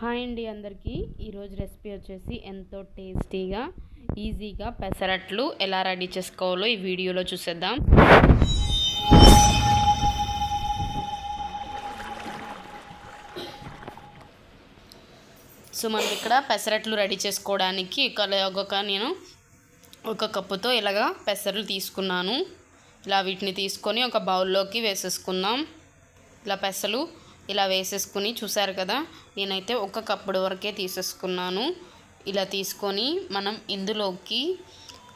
Hi అండి అందరికీ. ఈరోజు రెసిపీ వచ్చేసి ఎంతో టేస్టీగా ఈజీగా పెసరట్లు ఎలా రెడీ చేసుకోవాలో ఈ వీడియోలో చూసేద్దాం. సో మనం ఇక్కడ పెసరట్లు రెడీ చేసుకోవడానికి ఒక నేను ఒక కప్పుతో ఇలాగా పెసరలు తీసుకున్నాను. ఇలా వీటిని తీసుకొని ఒక బౌల్లోకి వేసేసుకుందాం. ఇలా పెసలు ఇలా వేసేసుకుని చూసారు కదా నేనైతే ఒక కప్పుడు వరకే తీసేసుకున్నాను. ఇలా తీసుకొని మనం ఇందులోకి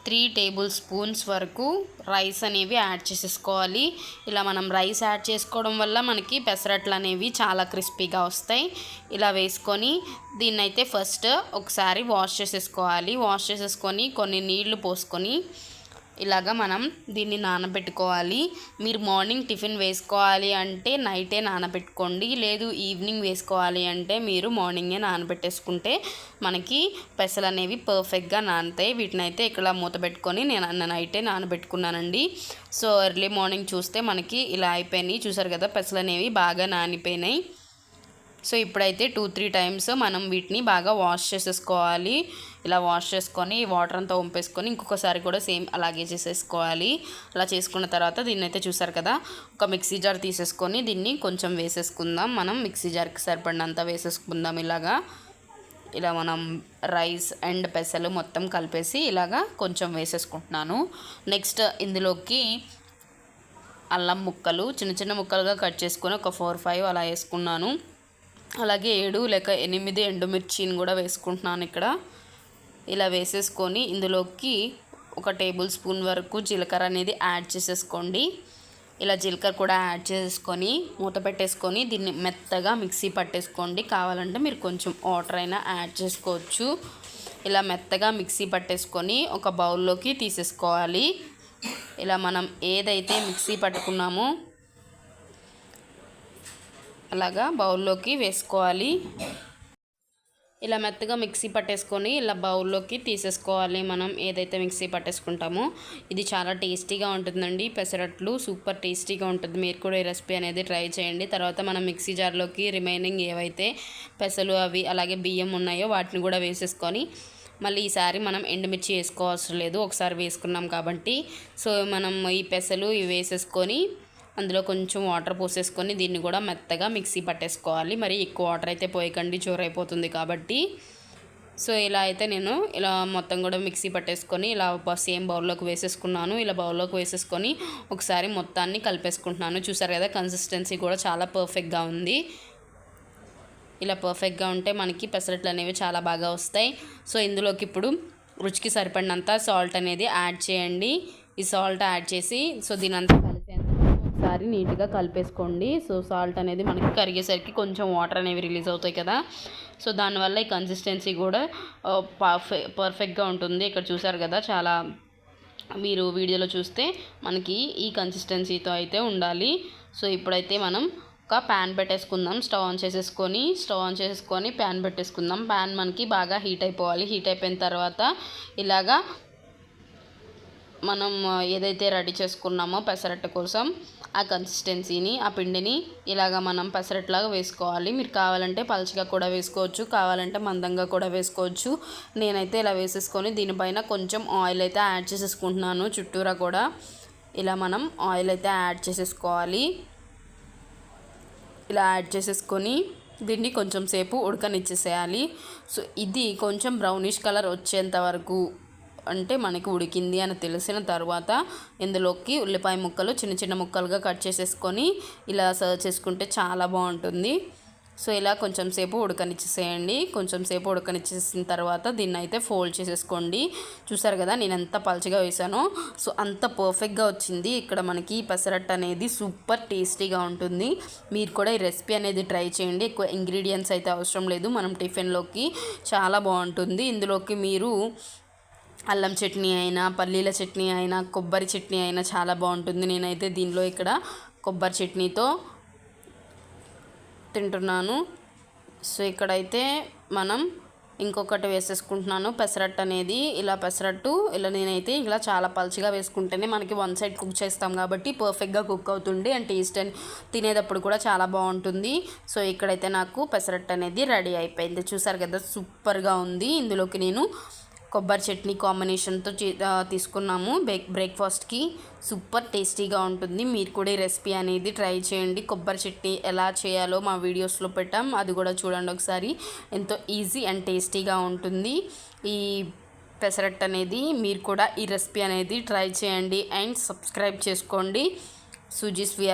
త్రీ టేబుల్ స్పూన్స్ వరకు రైస్ అనేవి యాడ్ చేసేసుకోవాలి. ఇలా మనం రైస్ యాడ్ చేసుకోవడం వల్ల మనకి పెసరట్లు అనేవి చాలా క్రిస్పీగా వస్తాయి. ఇలా వేసుకొని దీన్నైతే ఫస్ట్ ఒకసారి వాష్ చేసేసుకోవాలి. వాష్ చేసేసుకొని కొన్ని నీళ్ళు పోసుకొని ఇలాగా మనం దీన్ని నానబెట్టుకోవాలి. మీరు మార్నింగ్ టిఫిన్ వేసుకోవాలి అంటే నైటే నానబెట్టుకోండి. లేదు ఈవినింగ్ వేసుకోవాలి అంటే మీరు మార్నింగే నానబెట్టేసుకుంటే మనకి పెసలు అనేవి పర్ఫెక్ట్గా నానతాయి. వీటిని అయితే ఇక్కడ మూత పెట్టుకొని నేను నైటే నానబెట్టుకున్నానండి. సో ఎర్లీ మార్నింగ్ చూస్తే మనకి ఇలా అయిపోయినాయి. చూసారు కదా పెసలు అనేవి బాగా నానిపోయినాయి. సో ఇప్పుడైతే టూ త్రీ టైమ్స్ మనం వీటిని బాగా వాష్ చేసేసుకోవాలి. ఇలా వాష్ చేసుకొని వాటర్ అంతా వంపేసుకొని ఇంకొకసారి కూడా సేమ్ అలాగే చేసేసుకోవాలి. అలా చేసుకున్న తర్వాత దీన్ని అయితే చూసారు కదా ఒక మిక్సీ జార్ తీసేసుకొని దీన్ని కొంచెం వేసేసుకుందాం. మనం మిక్సీ జార్కి సరిపడినంత వేసేసుకుందాం ఇలాగా. ఇలా మనం రైస్ అండ్ పెసలు మొత్తం కలిపేసి ఇలాగా కొంచెం వేసేసుకుంటున్నాను. నెక్స్ట్ ఇందులోకి అల్లం ముక్కలు చిన్న చిన్న ముక్కలుగా కట్ చేసుకొని ఒక ఫోర్ ఫైవ్ అలా వేసుకున్నాను. అలాగే ఏడు లేక ఎనిమిది ఎండుమిర్చిని కూడా వేసుకుంటున్నాను ఇక్కడ. ఇలా వేసేసుకొని ఇందులోకి ఒక టేబుల్ స్పూన్ వరకు జీలకర్ర అనేది యాడ్ చేసేసుకోండి. ఇలా జీలకర్ర కూడా యాడ్ చేసేసుకొని మూత పెట్టేసుకొని దీన్ని మెత్తగా మిక్సీ పట్టేసుకోండి. కావాలంటే మీరు కొంచెం వాటర్ అయినా యాడ్ చేసుకోవచ్చు. ఇలా మెత్తగా మిక్సీ పట్టేసుకొని ఒక బౌల్లోకి తీసేసుకోవాలి. ఇలా మనం ఏదైతే మిక్సీ పట్టుకున్నామో అలాగా బౌల్లోకి వేసుకోవాలి. ఇలా మెత్తగా మిక్సీ పట్టేసుకొని ఇలా బౌల్లోకి తీసేసుకోవాలి మనం ఏదైతే మిక్సీ పట్టేసుకుంటామో. ఇది చాలా టేస్టీగా ఉంటుందండి. పెసరట్లు సూపర్ టేస్టీగా ఉంటుంది. మీరు కూడా ఈ రెసిపీ అనేది ట్రై చేయండి. తర్వాత మనం మిక్సీ జార్లోకి రిమైనింగ్ ఏవైతే పెసలు అవి అలాగే బియ్యం ఉన్నాయో వాటిని కూడా వేసేసుకొని మళ్ళీ ఈసారి మనం ఎండుమిర్చి వేసుకోవాల్సిన లేదు. ఒకసారి వేసుకున్నాం కాబట్టి. సో మనం ఈ పెసలు ఇవి వేసేసుకొని అందులో కొంచెం వాటర్ పోసేసుకొని దీన్ని కూడా మెత్తగా మిక్సీ పట్టేసుకోవాలి. మరి ఎక్కువ వాటర్ అయితే పోయకండి చోరైపోతుంది కాబట్టి. సో ఇలా అయితే నేను ఇలా మొత్తం కూడా మిక్సీ పట్టేసుకొని ఇలా సేమ్ బౌల్లోకి వేసేసుకున్నాను. ఇలా బౌల్లోకి వేసేసుకొని ఒకసారి మొత్తాన్ని కలిపేసుకుంటున్నాను. చూసారు కదా కన్సిస్టెన్సీ కూడా చాలా పర్ఫెక్ట్గా ఉంది. ఇలా పర్ఫెక్ట్గా ఉంటే మనకి పెసరట్లు అనేవి చాలా బాగా వస్తాయి. సో ఇందులోకి ఇప్పుడు రుచికి సరిపడినంత సాల్ట్ అనేది యాడ్ చేయండి. ఈ సాల్ట్ యాడ్ చేసి సో దీనంతా ఒకసారి నీట్గా కలిపేసుకోండి. సో సాల్ట్ అనేది మనకి కరిగేసరికి కొంచెం వాటర్ అనేవి రిలీజ్ అవుతాయి కదా. సో దానివల్ల ఈ కన్సిస్టెన్సీ కూడా పర్ఫె పర్ఫెక్ట్గా ఉంటుంది. ఇక్కడ చూసారు కదా చాలా మీరు వీడియోలో చూస్తే మనకి ఈ కన్సిస్టెన్సీతో అయితే ఉండాలి. సో ఇప్పుడైతే మనం ఒక ప్యాన్ పెట్టేసుకుందాం. స్టవ్ ఆన్ చేసేసుకొని స్టవ్ ఆన్ చేసేసుకొని ప్యాన్ పెట్టేసుకుందాం. ప్యాన్ మనకి బాగా హీట్ అయిపోవాలి. హీట్ అయిపోయిన తర్వాత ఇలాగా మనం ఏదైతే రెడీ చేసుకున్నామో పెసరట్టు కోసం ఆ కన్సిస్టెన్సీని ఆ పిండిని ఇలాగ మనం పెసరట్లాగా వేసుకోవాలి. మీరు కావాలంటే పలచగా కూడా వేసుకోవచ్చు కావాలంటే మందంగా కూడా వేసుకోవచ్చు. నేనైతే ఇలా వేసేసుకొని దీనిపైన కొంచెం ఆయిల్ అయితే యాడ్ చేసేసుకుంటున్నాను. చుట్టూరా కూడా ఇలా మనం ఆయిల్ అయితే యాడ్ చేసేసుకోవాలి. ఇలా యాడ్ చేసేసుకొని దీన్ని కొంచెం సేపు ఉడకనిచ్చేసేయాలి. సో ఇది కొంచెం బ్రౌనిష్ కలర్ వచ్చేంత వరకు అంటే మనకి ఉడికింది అని తెలిసిన తర్వాత ఇందులోకి ఉల్లిపాయ ముక్కలు చిన్న చిన్న ముక్కలుగా కట్ చేసేసుకొని ఇలా సర్వ్ చేసుకుంటే చాలా బాగుంటుంది. సో ఇలా కొంచెం సేపు ఉడకనిచ్చేసేయండి. కొంచెం సేపు ఉడకనిచ్చేసిన తర్వాత దీన్ని అయితే ఫోల్డ్ చేసేసుకోండి. చూసారు కదా నేను ఎంత పలచగా వేసానో. సో అంత పర్ఫెక్ట్గా వచ్చింది. ఇక్కడ మనకి పెసరట్టు అనేది సూపర్ టేస్టీగా ఉంటుంది. మీరు కూడా ఈ రెసిపీ అనేది ట్రై చేయండి. ఎక్కువ ఇంగ్రీడియంట్స్ అయితే అవసరం లేదు. మనం టిఫిన్లోకి చాలా బాగుంటుంది. ఇందులోకి మీరు అల్లం చట్నీ అయినా పల్లీల చట్నీ అయినా కొబ్బరి చట్నీ అయినా చాలా బాగుంటుంది. నేనైతే దీనిలో ఇక్కడ కొబ్బరి చట్నీతో తింటున్నాను. సో ఇక్కడైతే మనం ఇంకొకటి వేసేసుకుంటున్నాను. పెసరట్టు అనేది ఇలా పెసరట్టు ఇలా నేనైతే ఇలా చాలా పలుచగా వేసుకుంటేనే మనకి వన్ సైడ్ కుక్ చేస్తాం కాబట్టి పర్ఫెక్ట్గా కుక్ అవుతుంది అండ్ టేస్ట్ అని తినేటప్పుడు కూడా చాలా బాగుంటుంది. సో ఇక్కడైతే నాకు పెసరట్టు అనేది రెడీ అయిపోయింది. చూసారు కదా సూపర్గా ఉంది. ఇందులోకి నేను కొబ్బరి చట్నీ కాంబినేషన్తో చే- తీసుకున్నాము. బ్రేక్ బ్రేక్ఫాస్ట్కి సూపర్ టేస్టీగా ఉంటుంది. మీరు కూడా ఈ రెసిపీ అనేది ట్రై చేయండి. కొబ్బరి చట్నీ ఎలా చేయాలో మా వీడియోస్లో పెట్టాం. అది కూడా చూడండి ఒకసారి. ఎంతో ఈజీ అండ్ టేస్టీగా ఉంటుంది. ఈ పెసరట్ అనేది మీరు కూడా ఈ రెసిపీ అనేది ట్రై చేయండి అండ్ సబ్స్క్రైబ్ చేసుకోండి. సుజీస్ విఆర్